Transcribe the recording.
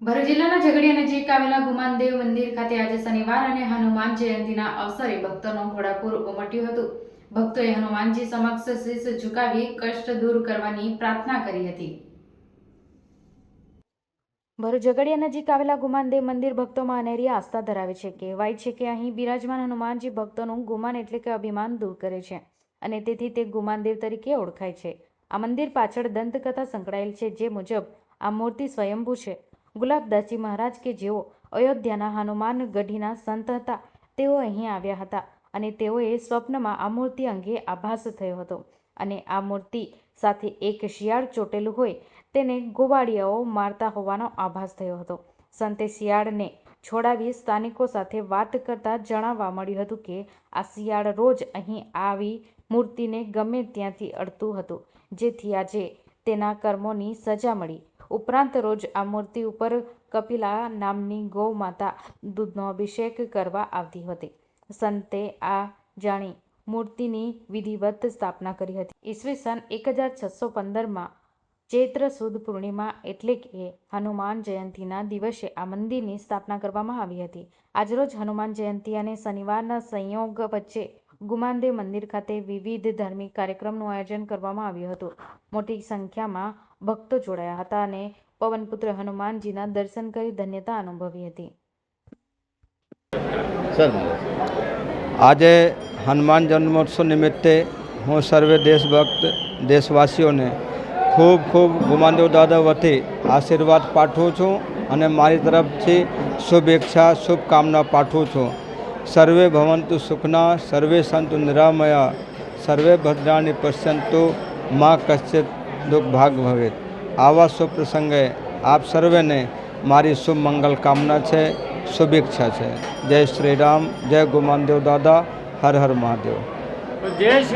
ભરૂચ જિલ્લાના ઝઘડિયા નજીક આવેલા ગુમાનદેવ મંદિર ખાતે આજે શનિવાર અને હનુમાન જયંતિના અવસરે ભક્તોનો ઘોડાપુર ઉમટ્યું હતું. ભક્તોએ હનુમાનજી સમક્ષ શીશ ઝુકાવી કષ્ટ દૂર કરવાની પ્રાર્થના કરી હતી. ભરૂચ ઝઘડિયા નજીક આવેલા ગુમાનદેવ મંદિર ભક્તોમાં અનેરી આસ્થા ધરાવે છે. કહેવાય છે કે અહીં બિરાજમાન હનુમાનજી ભક્તોનું ગુમાન એટલે કે અભિમાન દૂર કરે છે અને તેથી તે ગુમાનદેવ તરીકે ઓળખાય છે. આ મંદિર પાછળ દંતકથા સંકળાયેલ છે જે મુજબ આ મૂર્તિ સ્વયંભૂ છે. ગુલાબદાસજી મહારાજ કે જેઓ અયોધ્યાના હનુમાન ગઢીના સંત હતા, તેઓ અહીં આવ્યા હતા અને તેઓએ સ્વપ્નમાં આ મૂર્તિ અંગે આભાસ થયો હતો. અને આ મૂર્તિ સાથે એક શિયાળ ચોટેલું હોય, તેને ગોવાળિયાઓ મારતા હોવાનો આભાસ થયો હતો. સંતે શિયાળને છોડાવી સ્થાનિકો સાથે વાત કરતા જણાવવા મળ્યું હતું કે, આ શિયાળ રોજ અહીં આવી મૂર્તિને ગમે ત્યાંથી અડતું હતું, જેથી આજે તેના કર્મોની સજા મળી. ઉપરાંત રોજ આ મૂર્તિ ઉપર કપિલા નામની ગૌ માતા દૂધનો અભિષેક કરવા આવતી હતી. સંતે આ જાણી મૂર્તિની વિધિવત સ્થાપના કરી હતી. ઈસવીસન એક હજાર છસો પંદરમાં ચૈત્ર સુદ પૂર્ણિમા એટલે કે હનુમાન જયંતિના દિવસે આ મંદિરની સ્થાપના કરવામાં આવી હતી. આજરોજ હનુમાન જયંતિ અને શનિવારના સંયોગ વચ્ચે ગુમાનદેવ મંદિર ખાતે વિવિધ ધાર્મિક કાર્યક્રમનું આયોજન કરવામાં આવ્યું હતું. મોટી સંખ્યામાં ભક્તો જોડાયા હતા અને પવનપુત્ર હનુમાનજીના દર્શન કરી ધન્યતા અનુભવી હતી. આજે હનુમાન જન્મોત્સવ નિમિત્તે હું સર્વે દેશભક્ત, દેશવાસીઓને ખૂબ ખૂબ ગુમાનદેવ દાદા વતી આશીર્વાદ પાઠવું છું અને મારી તરફથી શુભેચ્છા, શુભકામના પાઠવું છું. સર્વે ભવંતુ સુખના, સર્વે સંતુ નિરામયા, સર્વે ભદ્રાણી પશ્યંતુ મા કશ્ચિત દુઃખ ભાગ ભવે આવા શુભ પ્રસંગે આપ સર્વેને મારી શુભ મંગલ કામના છે, શુભેચ્છા છે. જય શ્રી રામ, જય ગુમાનદેવ દાદા, હર હર મહાદેવ. જય શ્રી